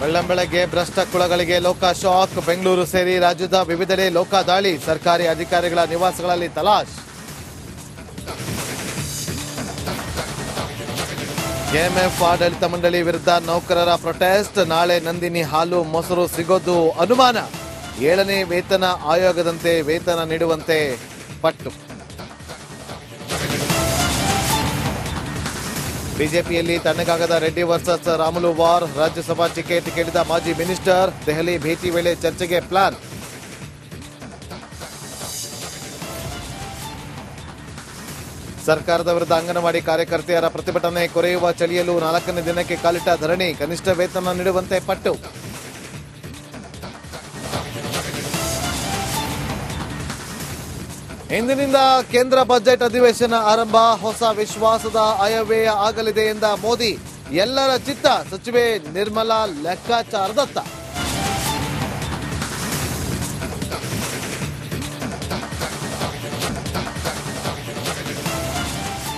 ಬೆಳ್ಳಂಬೆಳಗ್ಗೆ ಭ್ರಷ್ಟ ಕುಳಗಳಿಗೆ ಲೋಕ ಶಾಕ್, ಬೆಂಗಳೂರು ಸೇರಿ ರಾಜ್ಯದ ವಿವಿಧೆಡೆ ಲೋಕ ದಾಳಿ, ಸರ್ಕಾರಿ ಅಧಿಕಾರಿಗಳ ನಿವಾಸಗಳಲ್ಲಿ ತಲಾಶ್. ಕೆಎಂಎಫ್ ಆಡಳಿತ ಮಂಡಳಿ ವಿರುದ್ಧ ನೌಕರರ ಪ್ರೊಟೆಸ್ಟ್, ನಾಳೆ ನಂದಿನಿ ಹಾಲು ಮೊಸರು ಸಿಗೋದು ಅನುಮಾನ. ಏಳನೇ ವೇತನ ಆಯೋಗದಂತೆ ವೇತನ ನೀಡುವಂತೆ ಪಟ್ಟು. ಬಿಜೆಪಿಯಲ್ಲಿ ತಣ್ಣಗಾಗದ Reddy versus Ramulu war Rajya Sabha ticket ಕೇಳಿದ ಮಾಜಿ ಮಿನಿಸ್ಟರ್ ದೆಹಲಿ ಭೇಟಿ ವೇಳೆ ಚರ್ಚೆಗೆ ಪ್ಲಾನ್. ಸರ್ಕಾರದ ವಿರುದ್ಧ ಅಂಗನವಾಡಿ ಕಾರ್ಯಕರ್ತೆಯರ ಪ್ರತಿಭಟನೆ ಕೊರೆಯುವ ಚಳಿಯಲು ನಾಲ್ಕನೇ ದಿನಕ್ಕೆ ಕಾಲಿಟ್ಟ ಧರಣಿ, ಕನಿಷ್ಠ ವೇತನ ನೀಡುವಂತೆ ಪಟ್ಟು. ಇಂದಿನಿಂದ ಕೇಂದ್ರ ಬಜೆಟ್ ಅಧಿವೇಶನ ಆರಂಭ. ಹೊಸ ವಿಶ್ವಾಸದ ಅಯವ್ಯಯ ಆಗಲಿದೆ ಎಂದ ಮೋದಿ, ಎಲ್ಲರ ಚಿತ್ತ ಸಚಿವೆ ನಿರ್ಮಲಾ ಲೆಕ್ಕಾಚಾರದತ್ತ.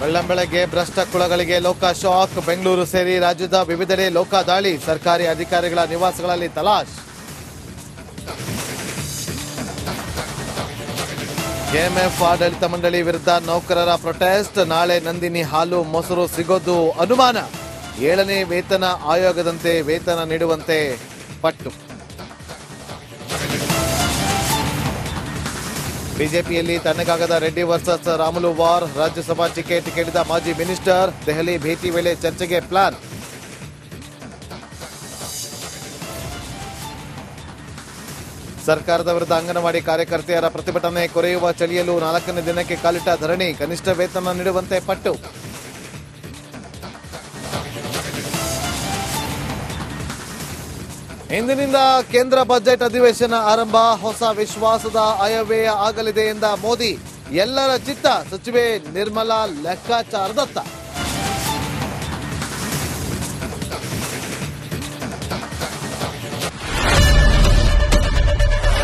ಬೆಳ್ಳಂಬೆಳಗ್ಗೆ ಭ್ರಷ್ಟ ಕುಳಗಳಿಗೆ ಲೋಕ ಶಾಕ್, ಬೆಂಗಳೂರು ಸೇರಿ ರಾಜ್ಯದ ವಿವಿಧೆಡೆ ಲೋಕ ದಾಳಿ, ಸರ್ಕಾರಿ ಅಧಿಕಾರಿಗಳ ನಿವಾಸಗಳಲ್ಲಿ ತಲಾಶ್. ಕೆಎಂಎಫ್ ಆಡಳಿತ ಮಂಡಳಿ ವಿರುದ್ಧ ನೌಕರರ ಪ್ರೊಟೆಸ್ಟ್. ನಾಳೆ ನಂದಿನಿ ಹಾಲು ಮೊಸರು ಸಿಗೋದು ಅನುಮಾನ. ಏಳನೇ ವೇತನ ಆಯೋಗದಂತೆ ವೇತನ ನೀಡುವಂತೆ ಪಟ್ಟು. ಬಿಜೆಪಿಯಲ್ಲಿ ತಣ್ಣಗಾಗದ Reddy versus Ramulu war. Rajya Sabha ticket ಕೇಳಿದ ಮಾಜಿ ಮಿನಿಸ್ಟರ್. ದೆಹಲಿ ಭೇಟಿ ವೇಳೆ ಚರ್ಚೆಗೆ ಪ್ಲಾನ್. ಸರ್ಕಾರದ ವಿರುದ್ಧ ಅಂಗನವಾಡಿ ಕಾರ್ಯಕರ್ತೆಯರ ಪ್ರತಿಭಟನೆ ಕೊರೆಯುವ ಚಳಿಯಲು ನಾಲ್ಕನೇ ದಿನಕ್ಕೆ ಕಾಲಿಟ್ಟ ಧರಣಿ, ಕನಿಷ್ಠ ವೇತನ ನೀಡುವಂತೆ ಪಟ್ಟು. ಇಂದಿನಿಂದ ಕೇಂದ್ರ ಬಜೆಟ್ ಅಧಿವೇಶನ ಆರಂಭ. ಹೊಸ ವಿಶ್ವಾಸದ ಆಯವ್ಯಯ ಆಗಲಿದೆ ಎಂದ ಮೋದಿ. ಎಲ್ಲರ ಚಿತ್ತ ಸಚಿವೆ ನಿರ್ಮಲಾ ಲೆಕ್ಕಾಚಾರದತ್ತ.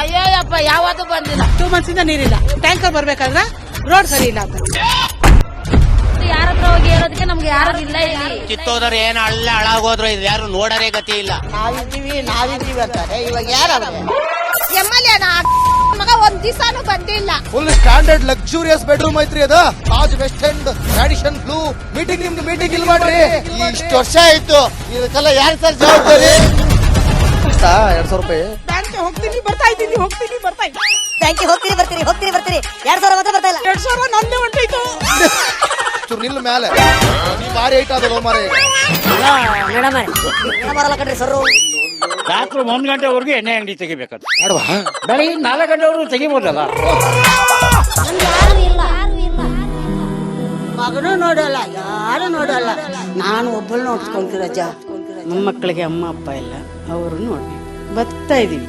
ಅಯ್ಯಪ್ಪ ಯಾವತ್ತೂ ಬಂದಿಲ್ಲ. ಟೂ ಮಂತ್ಸ್ ಇಂದ ನೀರಿಲ್ಲ. ಟ್ಯಾಂಕರ್ ಬರ್ಬೇಕಾದ್ರೆ ರೋಡ್ ಸರಿ ಇಲ್ಲ ಅಂತ. ಯಾರ ಹತ್ರ ಹೋಗಿ ಹೇಳೋದಕ್ಕೆ ನಮ್ಗೆ ಯಾರು ಇಲ್ಲ ಇಲ್ಲಿ. ಕಿತ್ತೋದ್ರೆ ಏನ್ ಅಲ್ಲ ಹಾಳಾಗೋದ್ರು ಇದು ಯಾರು ನೋಡರೇ ಗತಿ ಇಲ್ಲ. ನಾವಿದ್ದೀವಿ ನಾವಿದ್ದೀವಿ ಅಂತಾರೆ. ಇವಾಗ ಯಾರು ಎಂ ಎಲ್ ಮಗ ಒಂದ್ ದಿವಸನೂ ಬಂದಿಲ್ಲ. ಫುಲ್ ಸ್ಟ್ಯಾಂಡರ್ಡ್ ಲಕ್ಸುರಿಯಸ್ ಬೆಡ್ರೂಮ್ ಐತ್ರಿ ಅದ. Taj West End tradition blue meeting ನಿಮ್ದು ಮೀಟಿಂಗ್ ಇಲ್ಲಿ ಮಾಡ್ರಿ. ಇಷ್ಟು ವರ್ಷ ಆಯ್ತು. ಇದಕ್ಕೆಲ್ಲ ಯಾರು ಸರ್ ಜವಾಬ್ದಾರಿ? ಎರಡ್ ಸಾವಿರ ರೂಪಾಯಿ. ಹೋಗ್ತೀನಿ ಬರ್ತಾ ಇದ್ದೀನಿ ಹೋಗ್ತೀನಿ ಬರ್ತಾ ಇದ್ದೀನಿ. ಬ್ಯಾಂಕಿಗೆ ಹೋಗ್ತೀರಿ ಬರ್ತೀರಿ ಹೋಗ್ತೀರಿ ಬರ್ತೀರಿ. ಎರಡ್ ಸಾವಿರ ಮಾತ್ರ ಬರ್ತಾ ಇಲ್ಲ. ಎರಡ್ ಸಾವಿರ ನಂದೇ ಹೊಂಟೋಯ್ತು. ಚೂರು ನಿಲ್ ಮೇಲೆ ನೀವ್ ಭಾರಿ ಐಟ್ ಅದಲ್ಲ ಮಾರೇ ಮೇಡಮ್ ಬರಲ್ಲ ಕಣ್ರಿ ಸರ್ ರಾತ್ರಿ ಒಂದ್ ಗಂಟೆವರೆಗೂ ಎಣ್ಣೆ ಅಂಗಡಿ ತೆಗಿಬೇಕಂತ ಬೆಳಗ್ಗೆ ಬೆಳಿಗ್ಗೆ ನಾಲ್ಕು ಗಂಟೆವರೆಗೂ ತೆಗಿಬೋದಲ್ಲ? ಮಗನು ನೋಡಲ್ಲ ಯಾರು ನೋಡಲ್ಲ. ನಾನು ಒಬ್ಬಳು ನಮ್ಮ ಮಕ್ಕಳಿಗೆ ಅಮ್ಮ ಅಪ್ಪ ಇಲ್ಲ ಅವರು ನೋಡಿ ಬರ್ತಾ ಇದೀವಿ.